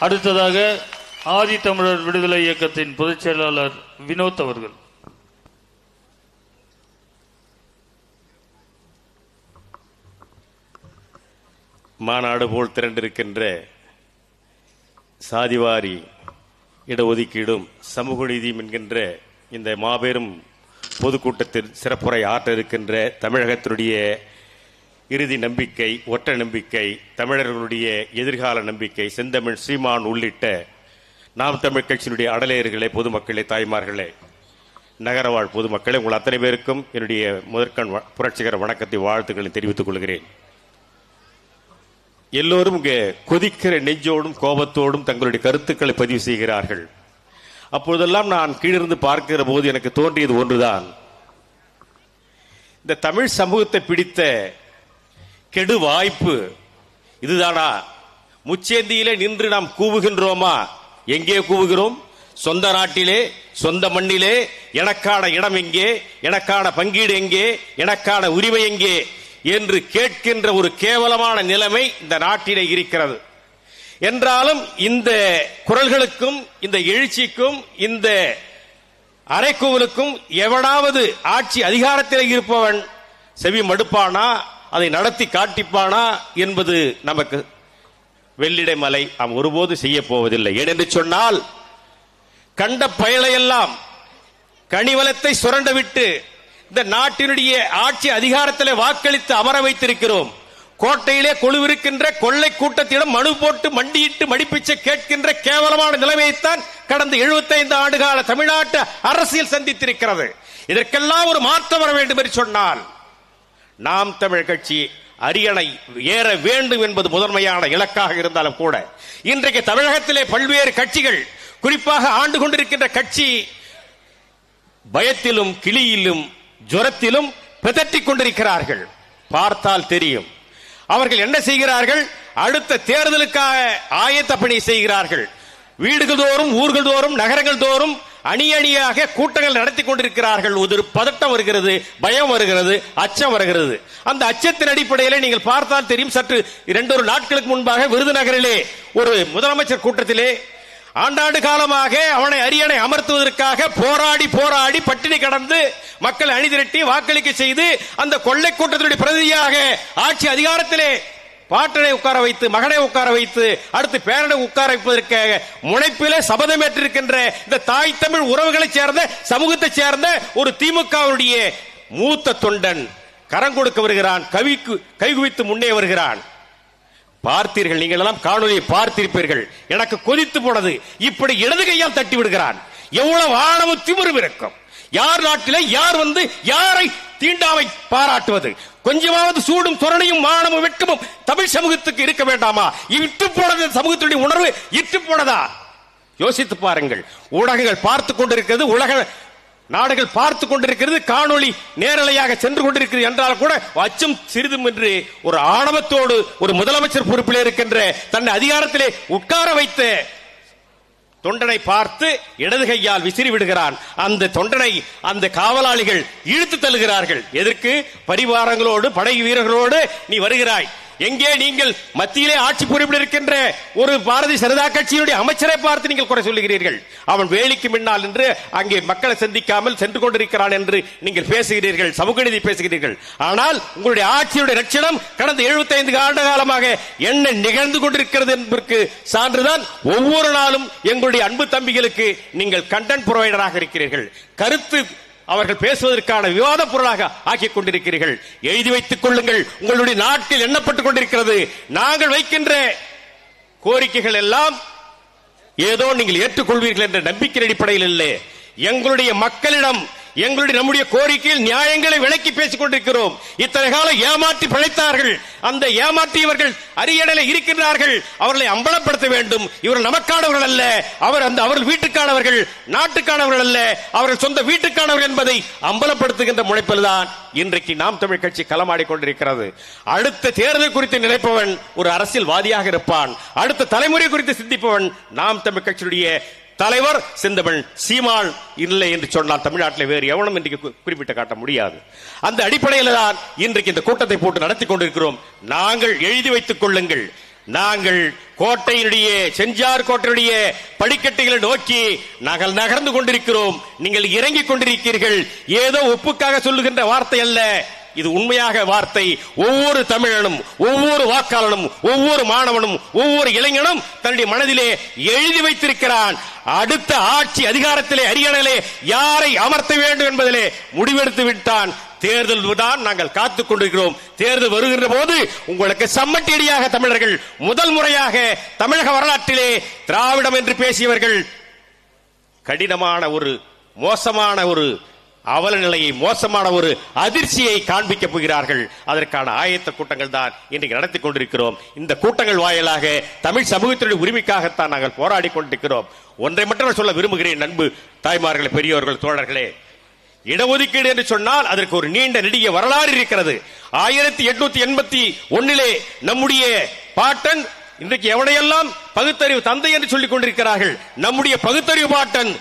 அடுத்ததாக ஆதி தமிழர் விடுதலை இயக்கத்தின் பொதுச் செயலாளர் வினோத் அவர்கள். மாநாடு போல் திரண்டிருக்கின்ற சாதிவாரி இடஒதுக்கீடும் சமூக நீதியும் என்கின்ற இந்த மாபெரும் பொதுக்கூட்டத்தில் சிறப்புரை ஆற்ற இருக்கின்ற தமிழகத்தினுடைய இறுதி நம்பிக்கை ஒற்ற நம்பிக்கை தமிழர்களுடைய எதிர்கால நம்பிக்கை செந்தமிழ் சீமான் உள்ளிட்ட நாம் தமிழ் கட்சியினுடைய அடலேயர்களே பொதுமக்களே தாய்மார்களே நகரவாழ் பொதுமக்களே உங்கள் அத்தனை பேருக்கும் என்னுடைய முதற்கண் புரட்சிகர வணக்கத்தை வாழ்த்துக்களை தெரிவித்துக் கொள்கிறேன். எல்லோரும் இங்கே கொதிக்கிற நெஞ்சோடும் கோபத்தோடும் தங்களுடைய கருத்துக்களை பதிவு செய்கிறார்கள். அப்பொழுதெல்லாம் நான் கீழிருந்து பார்க்கிற போது எனக்கு தோன்றியது ஒன்றுதான். இந்த தமிழ் சமூகத்தை பிடித்த கெடு வாய்ப்பு. இதுதானா? முச்சேந்தியிலே நின்று நாம் கூவுகின்றோமா? எங்கே கூவுகிறோம்? சொந்த நாட்டிலே சொந்த மண்ணிலே எனக்கான இடம் எங்கே? எனக்கான பங்கீடு எங்கே? எனக்கான உரிமை எங்கே? என்று கேட்கின்ற ஒரு கேவலமான நிலைமை இந்த நாட்டிலே இருக்கிறது. என்றாலும் இந்த குரல்களுக்கும் இந்த எழுச்சிக்கும் இந்த அரைக்கோவலுக்கும் எவனாவது ஆட்சி அதிகாரத்தில் இருப்பவன் செவி மடுப்பானா? அதை நடத்தி காட்டிப்பானா என்பது நமக்கு வெள்ளிடை மலை அவன் ஒருபோது செய்ய போவதில்லை. ஏனென்று சொன்னால் கண்ட பயலையெல்லாம் கனிவலத்தை சுரண்ட விட்டு இந்த நாட்டினுடைய ஆட்சி அதிகாரத்தில் வாக்களித்து அமர வைத்திருக்கிறோம். கோட்டையிலே கொழுவிருக்கின்ற கொள்ளை கூட்டத்திடம் மனு போட்டு மண்டியிட்டு மடிப்பிச்சை கேட்கின்ற கேவலமான நிலைமையைத்தான் கடந்த 75 ஆண்டுகால தமிழ்நாட்டு அரசியல் சந்தித்திருக்கிறது. இதற்கெல்லாம் ஒரு மாற்றம் வர வேண்டும் என்று சொன்னால் நாம் தமிழ் கட்சி அரியணை ஏற வேண்டும் என்பது முதன்மையான இலக்காக இருந்தாலும் கூட இன்றைக்கு தமிழகத்திலே பல்வேறு கட்சிகள் குறிப்பாக ஆண்டு கொண்டிருக்கின்ற கட்சி பயத்திலும் கிளியிலும் ஜுரத்திலும் பிதற்றிக் கொண்டிருக்கிறார்கள். பார்த்தால் தெரியும். அவர்கள் என்ன செய்கிறார்கள்? அடுத்த தேர்தலுக்காக ஆயத்த பணி செய்கிறார்கள். வீடுகள் தோறும் ஊர்கள் தோறும் நகரங்கள் தோறும் அணி அணியாக கூட்டங்கள் நடத்தி கொண்டிருக்கிறார்கள். ஒரு பதட்டம் வருகிறது பயம் வருகிறது அச்சம் வருகிறது. அந்த அச்சத்தின் அடிப்படையில் நீங்கள் பார்த்தால் தெரியும் சற்று இரண்டொரு நாட்களுக்கு முன்பாக விருதுநகரிலே ஒரு முதலமைச்சர் கூட்டத்திலே ஆண்டாண்டு காலமாக அவனை அரியணை அமர்த்துவதற்காக போராடி போராடி பட்டினி கடந்து மக்கள் அணிதிரட்டி வாக்களிக்க செய்து அந்த கொள்ளை கூட்டத்தினுடைய பிரதியாக ஆட்சி அதிகாரத்திலே பாட்டனை உட்கார வைத்து மகனை உட்கார வைத்து அடுத்து பேரனை உட்கார வைப்பதற்காக முனைப்பிலே சபதமேற்றிருக்கின்ற இந்த தாய் தமிழ் உறவுகளை சேர்ந்த சமூகத்தை சேர்ந்த ஒரு திமுகவுடைய மூத்த தொண்டன் கரம் கொடுக்க வருகிறான் கவிக்கு கைகுவித்து முன்னே வருகிறான். பார்த்தீர்கள் நீங்கள் எல்லாம் காணொலியை பார்த்திருப்பீர்கள். எனக்கு கொதித்து போனது. இப்படி இடது கையால் தட்டி விடுகிறான். எவ்வளவு ஆணவம் திமிரும் இருக்கும். யார் நாட்டிலே யார் வந்து யாரை தீண்டாமை பாராட்டுவது? கொஞ்சமாவது சூடும் துரணையும் மானமும் வெட்கமும் தமிழ் சமூகத்துக்கு இருக்க வேண்டாமா? இட்டு போனது சமூகத்துடைய உணர்வு இட்டு போனதா? யோசித்து பாருங்கள். ஊடகங்கள் பார்த்து கொண்டிருக்கிறது உலக நாடுகள் பார்த்து கொண்டிருக்கிறது காணொளி நேரலையாக சென்று கொண்டிருக்கிறது என்றால் கூட அச்சம் சிறிதும் என்று ஒரு ஆணவத்தோடு ஒரு முதலமைச்சர் பொறுப்பில் இருக்கின்ற தன்னை அதிகாரத்திலே உட்கார வைத்த தொண்டனை பார்த்து இடது கையால் விசிறி விடுகிறான் அந்த தொண்டனை அந்த காவலாளிகள் இழுத்து தள்ளுகிறார்கள். எதற்கு? பரிவாரங்களோடு படை வீரர்களோடு நீ வருகிறாய். எங்கே நீங்கள் மத்தியிலே ஆட்சி பொறுப்பில் இருக்கின்ற ஒரு பாரதிய ஜனதா கட்சியினுடைய அமைச்சரை பார்த்து நீங்கள் குறை சொல்லுகிறீர்கள். அவன் வேலைக்கு முன்னால் என்று அங்கே மக்களை சந்திக்காமல் சென்று கொண்டிருக்கிறான் என்று நீங்கள் பேசுகிறீர்கள் சமூக நீதி பேசுகிறீர்கள். ஆனால் உங்களுடைய ஆட்சியுடைய லட்சணம் கடந்த 75 ஆண்டு காலமாக என்ன நிகழ்ந்து கொண்டிருக்கிறது என்பதற்கு சான்றுதான் ஒவ்வொரு நாளும் எங்களுடைய அன்பு தம்பிகளுக்கு நீங்கள் கண்டென்ட் புரோவைடராக இருக்கிறீர்கள். கருத்து அவர்கள் பேசுவதற்கான விவாத பொருளாக ஆக்கிக் கொண்டிருக்கிறீர்கள். எழுதி வைத்துக் கொள்ளுங்கள். உங்களுடைய நாட்டில் எண்ணப்பட்டுக் கொண்டிருக்கிறது. நாங்கள் வைக்கின்ற கோரிக்கைகள் எல்லாம் ஏதோ நீங்கள் ஏற்றுக்கொள்வீர்கள் என்ற நம்பிக்கை அடிப்படையில் இல்லை. எங்களுடைய மக்களிடம் எங்களுடைய நம்முடைய கோரிக்கையில் நியாயங்களை விளக்கி பேசிக் கொண்டிருக்கிறோம். இத்தனை காலம் ஏமாற்றி பிழைத்தார்கள். அந்த ஏமாற்றியவர்கள் அரியணையில இருக்கின்றார்கள். அவர்களை அம்பலப்படுத்த வேண்டும். இவர் நமக்கானவர்கள் அல்ல. அவர் அந்த அவர்கள் வீட்டுக்கானவர்கள் நாட்டுக்கானவர்கள் அல்ல. அவர்கள் சொந்த வீட்டுக்கானவர்கள் என்பதை அம்பலப்படுத்துகின்ற முனைப்பில் தான் இன்றைக்கு நாம் தமிழ் கட்சி களமாடி கொண்டிருக்கிறது. அடுத்த தேர்தல் குறித்து நினைப்பவன் ஒரு அரசியல்வாதியாக இருப்பான். அடுத்த தலைமுறை குறித்து சிந்திப்பவன் நாம் தமிழ் கட்சியுடைய தலைவர் செந்தமிழ் சீமான் இல்லை என்று சொன்னால் தமிழ்நாட்டில் வேறு எவனும் இன்றைக்கு குறிப்பிட்டு காட்ட முடியாது. அந்த அடிப்படையில் தான் இன்றைக்கு இந்த கூட்டத்தை போட்டு நடத்தி கொண்டிருக்கிறோம். நாங்கள் எழுதி வைத்துக் கொள்ளுங்கள். நாங்கள் கோட்டையினுடைய செஞ்சார் கோட்டையுடைய படிக்கட்டுகளை நோக்கி நாங்கள் நகர்ந்து கொண்டிருக்கிறோம். நீங்கள் இறங்கிக் கொண்டிருக்கிறீர்கள். ஏதோ ஒப்புக்காக சொல்லுகின்ற வார்த்தை அல்ல. இது உண்மையாக வார்த்தை. ஒவ்வொரு தமிழனும் ஒவ்வொரு வாக்காளனும் ஒவ்வொரு மாணவனும் ஒவ்வொரு இளைஞனும் தன்னுடைய மனதிலே எழுதி வைத்திருக்கிறான். அடுத்த ஆட்சி அதிகாரத்திலே அரியணையிலே யாரை அமர்த்த வேண்டும் என்பதிலே முடிவெடுத்து விட்டான். தேர்தல் தான் நாங்கள் காத்துக் கொண்டிருக்கிறோம். தேர்தல் வருகின்ற போது உங்களுக்கு சம்மட்டியடியாக தமிழர்கள் முதல் முறையாக தமிழக வரலாற்றிலே திராவிடம் என்று பேசியவர்கள் கடினமான ஒரு மோசமான ஒரு அவல நிலையை மோசமான ஒரு அதிர்ச்சியை காண்பிக்க போகிறார்கள். அதற்கான ஆயத்த கூட்டங்கள் தான் இன்றைக்கு நடத்தி கொண்டிருக்கிறோம். இந்த கூட்டங்கள் வாயிலாக தமிழ் சமூகத்தினுடைய உரிமைக்காகத்தான் நாங்கள் போராடி கொண்டிருக்கிறோம். ஒன்றை மட்டும் நான் சொல்ல விரும்புகிறேன் நண்பு தாய்மார்களே பெரியோர்கள் தோழர்களே. இடஒதுக்கீடு என்று சொன்னால் அதற்கு ஒரு நீண்ட நெடிய வரலாறு இருக்கிறது. ஆயிரத்தி எட்நூத்தி எண்பத்தி ஒன்னிலே நம்முடைய பாட்டன் இன்றைக்கு எவனையெல்லாம் பகுத்தறிவு தந்தை என்று சொல்லிக் கொண்டிருக்கிறார்கள்? நம்முடைய பகுத்தறிவு பாட்டன்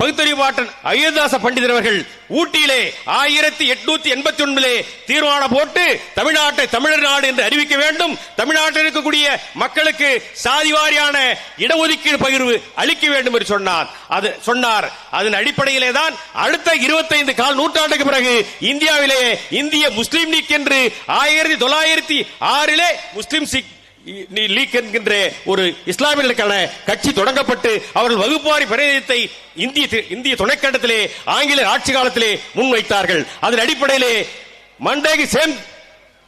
பகுத்தறிவாட்டன் பகுத்தறிவு அயோத்தாச பண்டிதர் அவர்கள் ஊட்டியிலே ஆயிரத்தி எட்நூத்தி எண்பத்தி ஒன்பதிலே தீர்மானம் போட்டு தமிழ்நாட்டை தமிழர் நாடு என்று அறிவிக்க வேண்டும். தமிழ்நாட்டில் இருக்கக்கூடிய மக்களுக்கு சாதிவாரியான இடஒதுக்கீடு பகிர்வு அளிக்க வேண்டும் என்று சொன்னார். அது சொன்னார். அதன் அடிப்படையிலே தான் அடுத்த 25 கால் நூற்றாண்டுக்கு பிறகு இந்தியாவிலே இந்திய முஸ்லீம் லீக் என்று ஆயிரத்தி தொள்ளாயிரத்தி ஆறிலே முஸ்லீம் சிக் நீ லீக் என்கின்ற ஒரு இஸ்லாமியர்களுக்கான கட்சி தொடங்கப்பட்டு அவர்கள் வகுப்பாரி பிரதிநிதித்தை இந்திய இந்திய துணைக்கண்டத்திலே ஆங்கில ஆட்சி காலத்திலே முன்வைத்தார்கள். அதன் அடிப்படையிலே மண்டேகி சேம்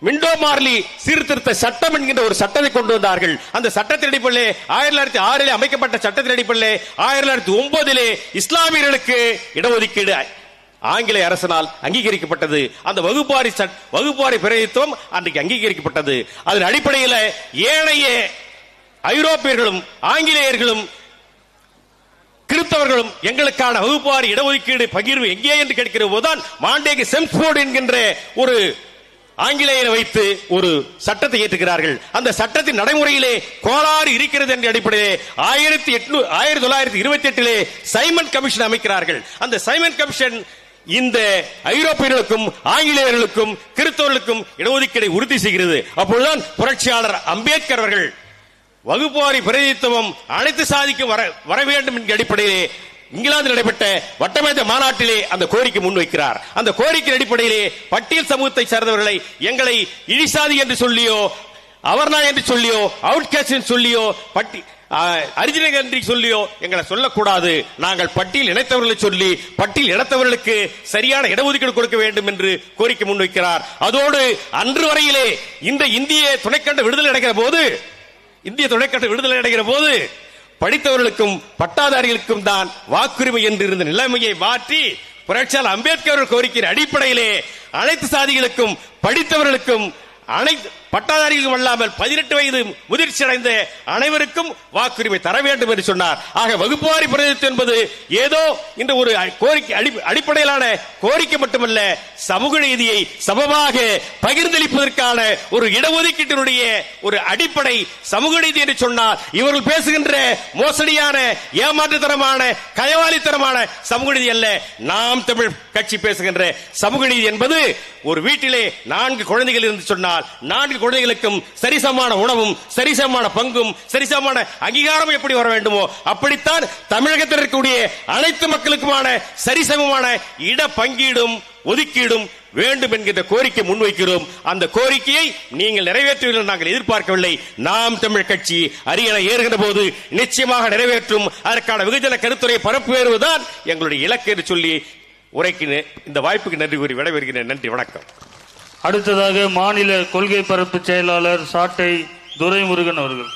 மிண்டோ மார்லி சீர்திருத்த சட்டம் என்கின்ற ஒரு சட்டத்தை கொண்டு வந்தார்கள். அந்த சட்டத்தின் அடிப்படையிலே ஆயிரத்தி தொள்ளாயிரத்தி ஆறிலே அமைக்கப்பட்ட சட்டத்தின் அடிப்படையிலே ஆயிரத்தி தொள்ளாயிரத்தி ஒன்பதிலே இஸ்லாமியர்களுக்கு இடஒதுக்கீடு ஆங்கில அரசனால் அங்கீகரிக்கப்பட்டது. அந்த வகுப்பாரி வகுப்பாரி பிரதித்துவம் அன்றைக்கு அங்கீகரிக்கப்பட்டது. அதன் அடிப்படையில் ஏனைய ஐரோப்பியர்களும் ஆங்கிலேயர்களும் கிறிஸ்தவர்களும் எங்களுக்கான வகுப்பாரி இடஒதுக்கீடு பகிர்வு எங்கே என்று கேட்கிற போதுதான் மாண்டேகி செம்ஸ்போர்டு என்கின்ற ஒரு ஆங்கிலேயரை வைத்து ஒரு சட்டத்தை ஏற்றுகிறார்கள். அந்த சட்டத்தின் நடைமுறையிலே கோளாறு இருக்கிறது என்ற அடிப்படையிலே ஆயிரத்தி எட்நூ ஆயிரத்தி தொள்ளாயிரத்தி இருபத்தி எட்டிலே சைமன் கமிஷன் அமைக்கிறார்கள். அந்த சைமன் கமிஷன் இந்த ஐரோப்பியர்களுக்கும் ஆங்கிலேயர்களுக்கும் கிறிஸ்தவர்களுக்கும் இடஒதுக்கீடை உறுதி செய்கிறது. அப்பொழுதுதான் புரட்சியாளர் அம்பேத்கர் அவர்கள் வகுப்பாரி பிரதிநிதித்துவம் அனைத்து சாதிக்கும் வர வர வேண்டும் என்கிற அடிப்படையிலே இங்கிலாந்தில் நடைபெற்ற வட்டமேஜ மாநாட்டிலே அந்த கோரிக்கை முன்வைக்கிறார். அந்த கோரிக்கை அடிப்படையிலே பட்டியல் சமூகத்தை சேர்ந்தவர்களை எங்களை இழிசாதி என்று சொல்லியோ அவர்னா என்று சொல்லியோ அவுட்காஸ்ட் என்று சொல்லியோ பட்டி அரிஜினக என்று சொல்லியோ எங்களை சொல்லக்கூடாது. நாங்கள் பட்டியல் இணைத்தவர்களை சொல்லி பட்டியல் இணைத்தவர்களுக்கு சரியான இடஒதுக்கீடு கொடுக்க வேண்டும் என்று கோரிக்கை முன்வைக்கிறார். அதோடு அன்று வரையிலே இந்த இந்திய துணைக்கண்ட விடுதலை அடைகிற போது இந்திய துணைக்கண்ட விடுதலை அடைகிற போது படித்தவர்களுக்கும் பட்டாதாரிகளுக்கும் தான் வாக்குரிமை என்று இருந்த நிலைமையை மாற்றி புரட்சியாளர் அம்பேத்கர் கோரிக்கையின் அடிப்படையிலே அனைத்து சாதிகளுக்கும் படித்தவர்களுக்கும் அனைத்து பட்டாதாரிகளுக்கும் அல்லாமல் பதினெட்டு வயது முதிர்ச்சி அடைந்த அனைவருக்கும் வாக்குரிமை தர வேண்டும் என்று சொன்னார். ஆக வகுப்புவாரி பிரதிநிதித்துவம் என்பது ஏதோ இந்த ஒரு கோரிக்கை அடிப்படையிலான கோரிக்கை மட்டுமல்ல சமூக நீதியை சமமாக பகிர்ந்தளிப்பதற்கான ஒரு இடஒதுக்கீட்டினுடைய ஒரு அடிப்படை சமூக நீதி என்று சொன்னால் இவர்கள் பேசுகின்ற மோசடியான ஏமாற்றுத்தனமான கயவாளித்தனமான சமூக நீதி அல்ல. நாம் தமிழ் கட்சி பேசுகின்ற சமூக நீதி என்பது ஒரு வீட்டிலே நான்கு குழந்தைகள் இருந்து என்றால் நான்கு குழந்தைகளுக்கும் சரிசமமான உணவும் சரிசமமான பங்கும் சரிசமமான அங்கீகாரம் எப்படி வர வேண்டுமோ அப்படித்தான் தமிழகத்தில் இருக்கக்கூடிய அனைத்து மக்களுக்குமான சரிசமமான இட பங்கீடும் ஒதுக்கீடும் வேண்டும் என்கின்ற கோரிக்கை முன்வைக்கிறோம். அந்த கோரிக்கையை நீங்கள் நிறைவேற்றுவீர்கள் நாங்கள் எதிர்பார்க்கவில்லை. நாம் தமிழ் கட்சி அரியணை ஏறுகிற போது நிச்சயமாக நிறைவேற்றும். அதற்கான வெகுஜன கருத்துரை பரப்புவேறுவதுதான் எங்களுடைய இலக்கு என்று சொல்லி உரைக்கு இந்த வாய்ப்புக்கு நன்றி கூறி விடைபெறுகிறேன். நன்றி வணக்கம். அடுத்ததாக மாநில கொள்கை பரப்பு செயலாளர் சாட்டை துரைமுருகன் அவர்கள்.